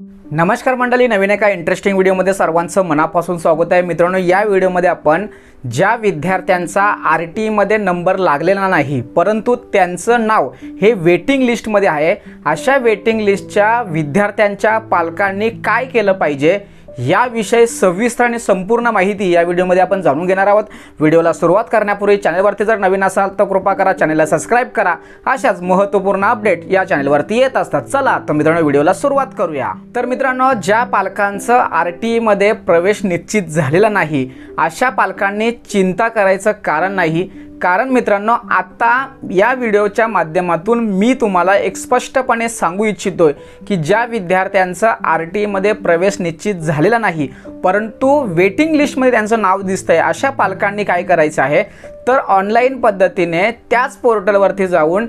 नमस्कार मंडळी नवीन एका इंटरेस्टिंग व्हिडिओमध्ये सर्वांचं मनापासून स्वागत आहे. मित्रांनो या व्हिडिओमध्ये आपण ज्या विद्यार्थ्यांचा आर टीमध्ये नंबर लागलेला नाही परंतु त्यांचं नाव हे वेटिंग लिस्टमध्ये आहे. अशा वेटिंग लिस्टच्या विद्यार्थ्यांच्या पालकांनी काय केलं पाहिजे? याविषयी सविस्तर आणि संपूर्ण माहिती या व्हिडिओमध्ये आपण जाणून घेणार आहोत. व्हिडिओला सुरुवात करण्यापूर्वी चॅनलवरती जर नवीन असाल तर कृपा करा चॅनलला सबस्क्राईब करा. अशाच महत्त्वपूर्ण अपडेट या चॅनलवरती येत असतात. चला तर मित्रांनो व्हिडिओला सुरुवात करूया. तर मित्रांनो ज्या पालकांचं आर टी मध्ये प्रवेश निश्चित झालेला नाही अशा पालकांनी चिंता करायचं कारण नाही. कारण मित्रांनो आत्ता या व्हिडिओच्या माध्यमातून मी तुम्हाला एक स्पष्टपणे सांगू इच्छितोय की ज्या विद्यार्थ्यांचा आर टी मध्ये प्रवेश निश्चित झालेला नाही परंतु वेटिंग लिस्टमध्ये त्यांचं नाव दिसतंय अशा पालकांनी काय करायचं आहे? तर ऑनलाईन पद्धतीने त्याच पोर्टलवरती जाऊन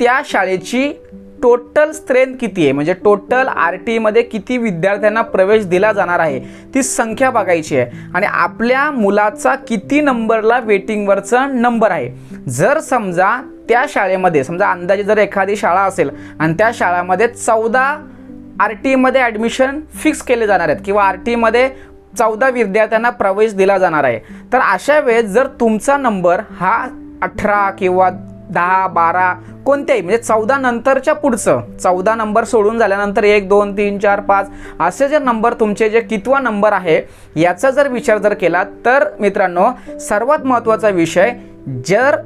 त्या शाळेची टोटल स्ट्रेंथ किती आहे? म्हणजे टोटल आर टीमध्ये किती विद्यार्थ्यांना प्रवेश दिला जाणार आहे? ती संख्या बघायची आहे. आणि आपल्या मुलाचा किती नंबरला वेटिंगवरचा नंबर आहे? जर समजा त्या शाळेमध्ये समजा अंदाजे जर एखादी शाळा असेल आणि त्या शाळामध्ये चौदा आर टीमध्ये ॲडमिशन फिक्स केले जाणार आहेत किंवा आर टीमध्ये चौदा विद्यार्थ्यांना प्रवेश दिला जाणार आहे तर अशा वेळेस जर तुमचा नंबर हा अठरा किंवा दहा बारा कोणत्याही म्हणजे चौदा नंतरच्या पुढचं. चौदा नंबर सोडून झाल्यानंतर एक दोन तीन चार पाच असे जे नंबर तुमचे जे कितवा नंबर आहे याचा जर विचार जर केला तर मित्रांनो सर्वात महत्त्वाचा विषय जर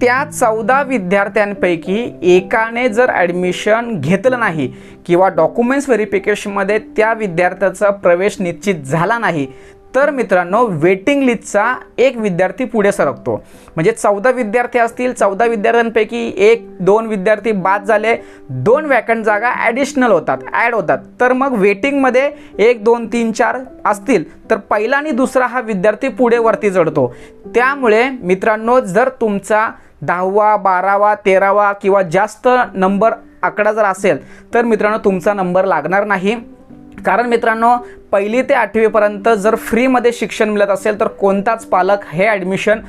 त्या चौदा विद्यार्थ्यांपैकी एकाने जर ॲडमिशन घेतलं नाही किंवा डॉक्युमेंट्स व्हेरिफिकेशनमध्ये त्या विद्यार्थ्याचा प्रवेश निश्चित झाला नाही तर मित्रांनो वेटिंग लिस्टचा एक विद्यार्थी पुढे सरकतो. म्हणजे चौदा विद्यार्थी असतील चौदा विद्यार्थ्यांपैकी एक दोन विद्यार्थी बाद झाले दोन वॅकंट जागा ॲडिशनल होतात ॲड होतात. तर मग वेटिंगमध्ये एक दोन तीन चार असतील तर पहिला आणि दुसरा हा विद्यार्थी पुढे वरती चढतो. त्यामुळे मित्रांनो जर तुमचा दहावा बारावा तेरावा किंवा जास्त नंबर आकडा जर असेल तर मित्रांनो तुमचा नंबर लागणार नाही. कारण मित्रांनो पहिली ते आठवीपर्यंत जर फ्रीमध्ये शिक्षण मिळत असेल तर कोणताच पालक हे ॲडमिशन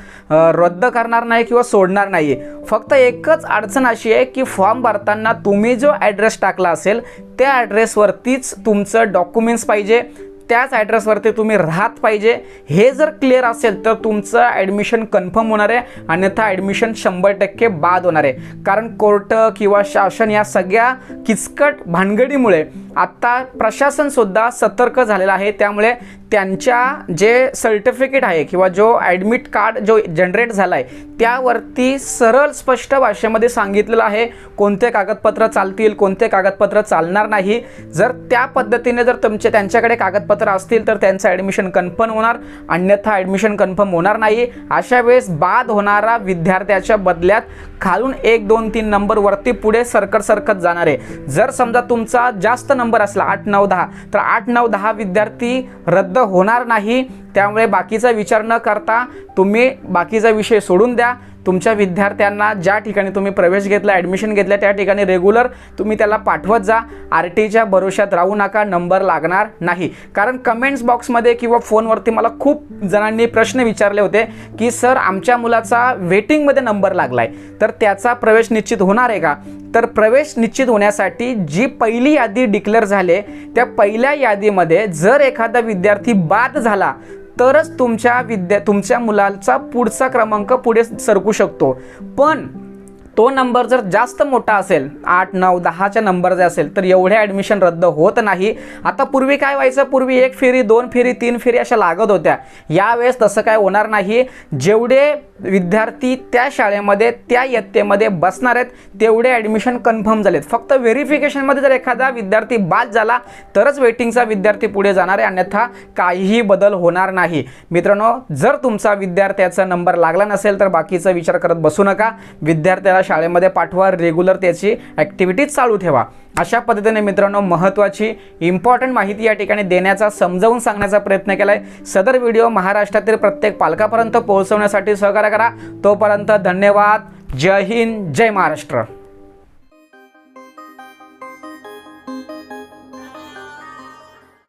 रद्द करणार नाही किंवा सोडणार नाही फक्त एकच अडचण अशी आहे की फॉर्म भरताना तुम्ही जो ॲड्रेस टाकला असेल त्या ॲड्रेसवरतीच तुमचं डॉक्युमेंट्स पाहिजे. त्याच ॲड्रेसवरती तुम्ही राहत पाहिजे. हे जर क्लिअर असेल तर तुमचं ॲडमिशन कन्फर्म होणार आहे. अन्यथा ॲडमिशन शंभर टक्के बाद होणार आहे. कारण कोर्ट किंवा शासन या सगळ्या किचकट भानगडीमुळे आत्ता प्रशासनसुद्धा सतर्क झालेलं आहे. त्यामुळे त्यांच्या जे सर्टिफिकेट आहे किंवा जो ॲडमिट कार्ड जो जनरेट झाला आहे त्यावरती सरळ स्पष्ट भाषेमध्ये सांगितलेलं आहे. कोणते कागदपत्र चालतील कोणते कागदपत्र चालणार नाही. जर त्या पद्धतीने जर तुमचे त्यांच्याकडे कागदपत्र असतील तर त्यांचं ॲडमिशन कन्फर्म होणार. अन्यथा ॲडमिशन कन्फर्म होणार नाही अशा वेळेस बाद होणारा विद्यार्थ्याच्या बदल्यात खालून एक दोन तीन नंबर वरती पुढे सरकत सरकत जाणार आहे. जर समजा तुमचा जास्त नंबर असला आठ नऊ दहा तर आठ नऊ दहा विद्यार्थी रद्द होणार नाही. त्यामुळे बाकीचा विचार न करता तुम्ही बाकीचा विषय सोडून द्या. तुमच्या विद्यार्थ्यांना ज्या ठिकाणी तुम्ही प्रवेश घेतला ॲडमिशन घेतलं त्या ठिकाणी रेग्युलर तुम्ही त्याला पाठवत जा. आर टीच्या भरोश्यात राहू नका नंबर लागणार नाही. कारण कमेंट्स बॉक्समध्ये किंवा फोनवरती मला खूप जणांनी प्रश्न विचारले होते की सर आमच्या मुलाचा वेटिंगमध्ये नंबर लागला आहे तर त्याचा प्रवेश निश्चित होणार आहे का? तर प्रवेश निश्चित होण्यासाठी जी पहिली यादी डिक्लेअर झाले त्या पहिल्या यादीमध्ये जर एखादा विद्यार्थी बाद झाला तरच तुमच्या विद्या तुमच्या मुलाचा पुढचा क्रमांक पुढे सरकू शकतो. पण तो नंबर जर जास्त मोठा असेल आठ नऊ दहाच्या नंबर जे असेल तर एवढे ॲडमिशन रद्द होत नाही. आता पूर्वी काय व्हायचं? पूर्वी एक फेरी दोन फेरी तीन फेरी अशा लागत होत्या. यावेळेस तसं काय होणार नाही. जेवढे विद्यार्थी त्या शाळेमध्ये त्या इयत्तेमध्ये बसणार आहेत तेवढे ॲडमिशन कन्फर्म झालेत. फक्त व्हेरिफिकेशनमध्ये जर एखादा विद्यार्थी बाद झाला तरच वेटिंगचा विद्यार्थी पुढे जाणार आहे. अन्यथा काहीही बदल होणार नाही. मित्रांनो जर तुमचा विद्यार्थ्याचा नंबर लागला नसेल तर बाकीचा विचार करत बसू नका. विद्यार्थ्याला शाळेमध्ये पाठवा रेग्युलर त्याची ॲक्टिव्हिटीज चालू ठेवा. अशा पद्धतीने मित्रांनो महत्त्वाची इम्पॉर्टंट माहिती या ठिकाणी देण्याचा समजावून सांगण्याचा प्रयत्न केला आहे सदर व्हिडिओ महाराष्ट्रातील प्रत्येक पालकापर्यंत पोहोचवण्यासाठी सहकार्य करा. तोपर्यंत धन्यवाद. जय हिंद जय महाराष्ट्र.